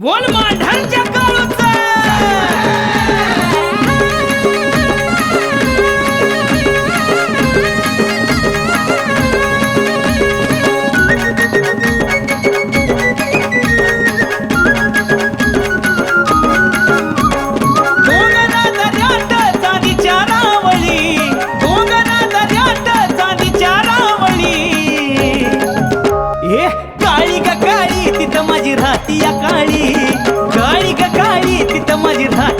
बोल मांढरच्या राहती डोंगरा तिथं माझी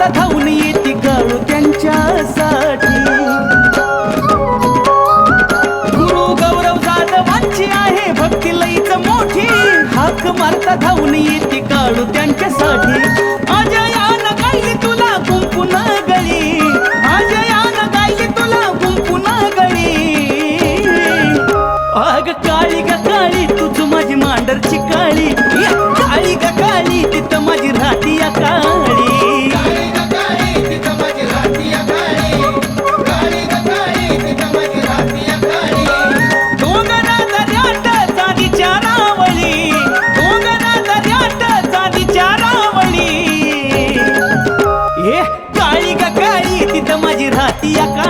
आता धावून येते काळू त्यांच्यासाठी. गुरु गौरव जाधवांची आहे भक्ती लईच मोठी. हाक मारता धावून येते काळू त्यांच्यासाठी. अजयान गायली तुला कुंपून गळी. अजयान गायली तुला कुंपून गळी. अग काळी ग काळी तुझ माझी मांडरची काळी. काळी ग काळी तिथं माझी राहती या काळी. Yeah.